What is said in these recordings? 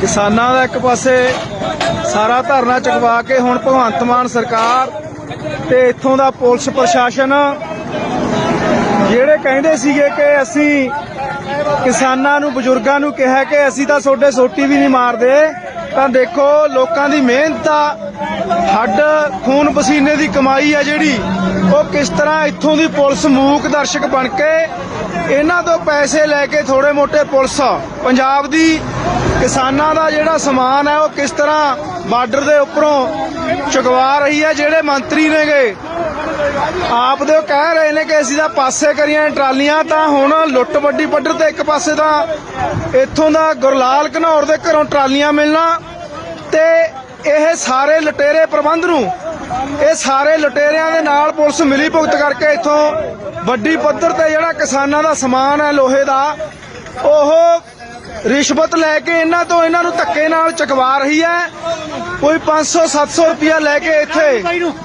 ਕਿਸਾਨਾਂ ਦਾ ਇੱਕ ਪਾਸੇ ਸਾਰਾ ਧਰਨਾ ਚੁਕਵਾ ਕੇ ਹੁਣ ਭਗਵੰਤ ਮਾਨ ਸਰਕਾਰ ਤੇ ਇੱਥੋਂ ਦਾ ਪੁਲਿਸ ਪ੍ਰਸ਼ਾਸਨ, ਜਿਹੜੇ ਕਹਿੰਦੇ ਸੀਗੇ ਕਿ ਅਸੀਂ ਕਿਸਾਨਾਂ ਨੂੰ, ਬਜ਼ੁਰਗਾਂ ਨੂੰ ਕਿਹਾ ਕਿ ਅਸੀਂ ਤਾਂ ਤੁਹਾਡੇ ਸੋਟੀ ਵੀ ਨਹੀਂ ਮਾਰਦੇ। ਤਾਂ ਦੇਖੋ, ਲੋਕਾਂ ਦੀ ਮਿਹਨਤ ਆ। ਹੱਡ ਖੂਨ ਪਸੀਨੇ ਦੀ ਕਮਾਈ ਆ ਜਿਹੜੀ। ਉਹ ਕਿਸ ਤਰ੍ਹਾਂ ਇੱਥੋਂ ਦੀ ਪੁਲਿਸ ਮੂਕ ਦਰਸ਼ਕ ਬਣ ਕੇ ਇਹਨਾਂ ਤੋਂ ਪੈਸੇ ਲੈ ਕੇ ਥੋੜੇ ਮੋਟੇ ਪੁਲਿਸ, ਪੰਜਾਬ ਦੀ ਕਿਸਾਨਾਂ ਦਾ ਜਿਹੜਾ ਸਮਾਨ ਹੈ ਉਹ ਕਿਸ ਤਰ੍ਹਾਂ ਬਾਰਡਰ ਦੇ ਉੱਪਰੋਂ ਚੁਕਵਾ ਰਹੀ ਹੈ ਜਿਹੜੇ ਮੰਤਰੀ ਨੇਗੇ। ਆਪ ਦੇ ਉਹ ਕਹਿ ਰਹੇ ਨੇ ਕਿ ਅਸੀਂ ਤਾਂ ਪਾਸੇ ਕਰੀਆਂ ਟਰਾਲੀਆਂ, ਤਾਂ ਹੁਣ ਲੁੱਟ ਵੱਡੀ ਪੱਧਰ ਤੇ ਇੱਕ ਪਾਸੇ ਤਾਂ ਇੱਥੋਂ ਦਾ ਗੁਰਲਾਲ ਘਨੌਰ ਦੇ ਘਰੋਂ ਟਰਾਲੀਆਂ ਮਿਲਣਾ। ਤੇ ਇਹ ਸਾਰੇ ਲੁਟੇਰੇ ਪ੍ਰਬੰਧ ਨੂੰ, ਇਹ ਸਾਰੇ ਲੁਟੇਰਿਆਂ ਦੇ ਨਾਲ ਪੁਲਿਸ ਮਿਲੀ ਭੁਗਤ ਕਰਕੇ ਇੱਥੋਂ ਵੱਡੀ ਪੱਧਰ ਤੇ ਜਿਹੜਾ ਕਿਸਾਨਾਂ ਦਾ ਸਮਾਨ ਹੈ ਲੋਹੇ ਦਾ, ਉਹ ਰਿਸ਼ਵਤ ਲੈ ਕੇ ਇਹਨਾਂ ਤੋਂ ਇਹਨਾਂ ਨੂੰ ਧੱਕੇ ਨਾਲ ਚਕਵਾ ਰਹੀ ਹੈ। ਕੋਈ 500 700 ਰੁਪਇਆ ਲੈ ਕੇ ਇੱਥੇ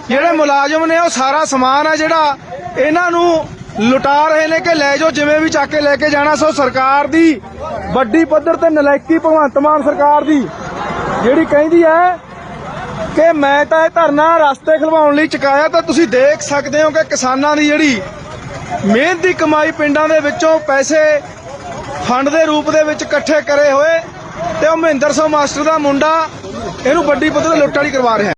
ਜਿਹੜੇ ਮੁਲਾਜ਼ਮ ਨੇ ਉਹ ਸਾਰਾ ਸਮਾਨ ਹੈ ਜਿਹੜਾ ਇਹਨਾਂ ਨੂੰ ਲੁਟਾ ਰਹੇ ਨੇ ਕਿ ਲੈ ਜਾਓ, ਜਿਵੇਂ ਵੀ ਚੱਕ ਕੇ ਲੈ ਕੇ ਜਾਣਾ, ਸੋ ਸਰਕਾਰ ਦੀ ਵੱਡੀ ਪੱਧਰ ਤੇ ਨਲਾਇਕੀ ਭਗਵੰਤ ਮਾਨ ਸਰਕਾਰ ਦੀ ਜਿਹੜੀ ਕਹਿੰਦੀ ਹੈ ਕਿ ਮੈਂ ਤਾਂ ਇਹ ਧਰਨਾ ਰਸਤੇ ਖਲਵਾਉਣ ਲਈ ਚੁਕਾਇਆ, ਤਾਂ ਤੁਸੀਂ ਦੇਖ ਸਕਦੇ ਹੋ ਕਿ ਕਿਸਾਨਾਂ ਦੀ ਜਿਹੜੀ ਮਿਹਨਤ ਦੀ ਕਮਾਈ ਪਿੰਡਾਂ ਦੇ ਵਿੱਚੋਂ ਪੈਸੇ ਫੰਡ ਦੇ ਰੂਪ ਦੇ ਵਿੱਚ ਇਕੱਠੇ ਕਰੇ ਹੋਏ ਤੇ ਉਹ ਮਹਿੰਦਰ ਸਿੰਘ ਮਾਸਟਰ ਦਾ ਮੁੰਡਾ, ਇਹਨੂੰ ਵੱਡੀ ਪੱਧਰ ਲੁੱਟ ਵਾਲੀ ਕਰਵਾ ਰਿਹਾ